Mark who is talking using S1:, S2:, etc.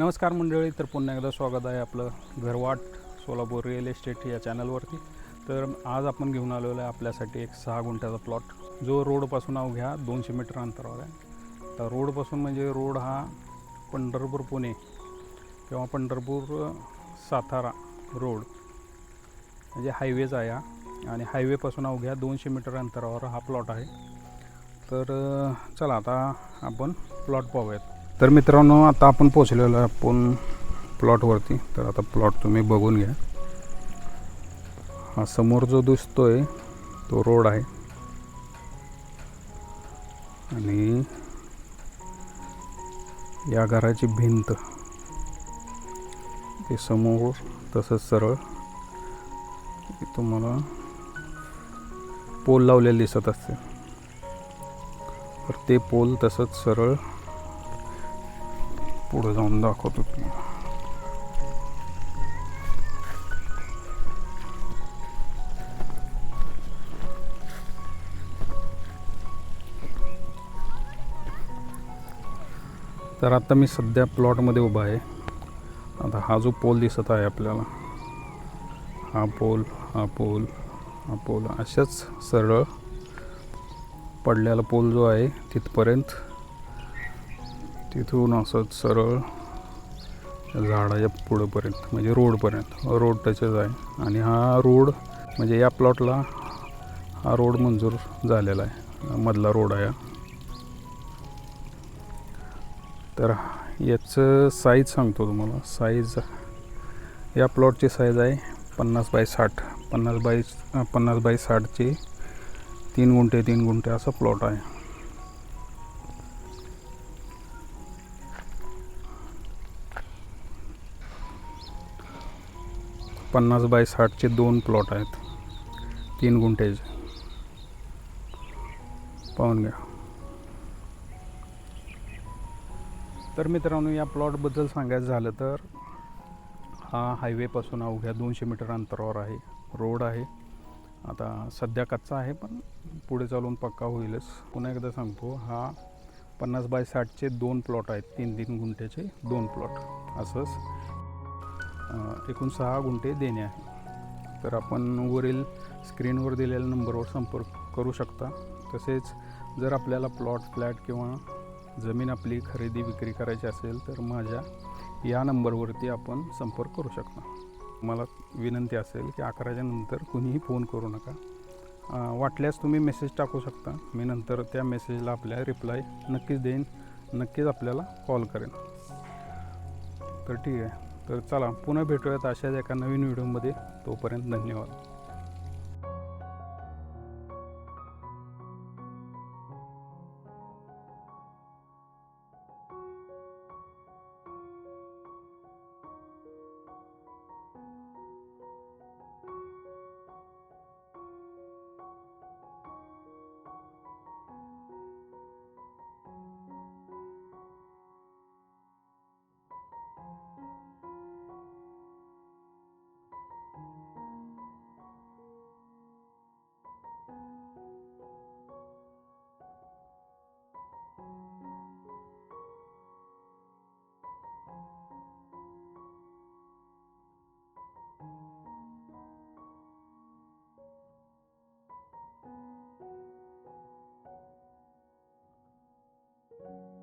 S1: नमस्कार मंडळी तर पुन्हा एकदा स्वागत आहे आपलं घरवाट सोलापूर रिअल इस्टेट या चॅनलवरती. तर आज आपण घेऊन आलेलो आहे आपल्यासाठी एक सहा गुंठ्याचा प्लॉट. जो रोडपासून अवघ्या दोनशे मीटर अंतरावर आहे. तर रोडपासून म्हणजे रोड हा पंढरपूर पुणे किंवा पंढरपूर सातारा रोड म्हणजे हायवेज आहे हा. आणि हायवेपासून अवघ्या दोनशे मीटर अंतरावर हा प्लॉट आहे. तर चला आता आपण प्लॉट पाहूयात. तर मित्रांनो आता आपण पोचलेलो आहे आपण प्लॉटवरती तर आता प्लॉट तुम्ही बघून घ्या. हा समोर जो दिसतोय तो रोड आहे. आणि या घराची भिंत. ते समोर तसंच सरळ तुम्हाला पोल लावलेले दिसत असते तर ते पोल तसंच सरळ पुढे जाऊन दाखवतो तुम्हाला. तर आता मी सध्या प्लॉटमध्ये उभा आहे. आता हा जो पोल दिसत आहे आपल्याला हा पोल हा पोल हा पोल अशाच सरळ पडलेला पोल जो आहे तिथपर्यंत तिथून असंच सरळ झाडाच्या पुढंपर्यंत म्हणजे रोडपर्यंत रोड टचच आहे. आणि हा रोड म्हणजे या प्लॉटला हा रोड मंजूर झालेला आहे. मधला रोड आहे हा. तर याचं साईज सांगतो तुम्हाला. साईज या प्लॉटची साईज आहे पन्नास बाय साठ. पन्नास बाय पन्नास बाय साठची तीन गुंठे तीन गुंठे असा प्लॉट आहे. पन्नास बाय साठचे दोन प्लॉट आहेत. तीन गुंठ्याचे पाहून घ्या. तर मित्रांनो या प्लॉटबद्दल सांगायचं झालं तर हा हायवेपासून अवघ्या दोनशे मीटर अंतरावर आहे. रोड आहे. आता सध्या कच्चा आहे पण पुढे चालून पक्का होईलच. पुन्हा एकदा सांगतो हा पन्नास बाय साठचे दोन प्लॉट आहेत. तीन तीन गुंठ्याचे दोन प्लॉट असंच एकूण सहा गुंठे देणे आहे. तर आपण वरील स्क्रीनवर दिलेल्या नंबरवर संपर्क करू शकता. तसेच जर आपल्याला प्लॉट फ्लॅट किंवा जमीन आपली खरेदी विक्री करायची असेल तर माझ्या या नंबरवरती आपण संपर्क करू शकता. मला विनंती असेल की अकराच्या नंतर कुणीही फोन करू नका. वाटल्यास तुम्ही मेसेज टाकू शकता. मी नंतर त्या मेसेजला आपल्या रिप्लाय नक्कीच देईन. नक्कीच आपल्याला कॉल करेन. तर ठीक आहे. तर चला पुन्हा भेटूयात अशाच एका नवीन व्हिडिओमध्ये. तोपर्यंत धन्यवाद. thank you.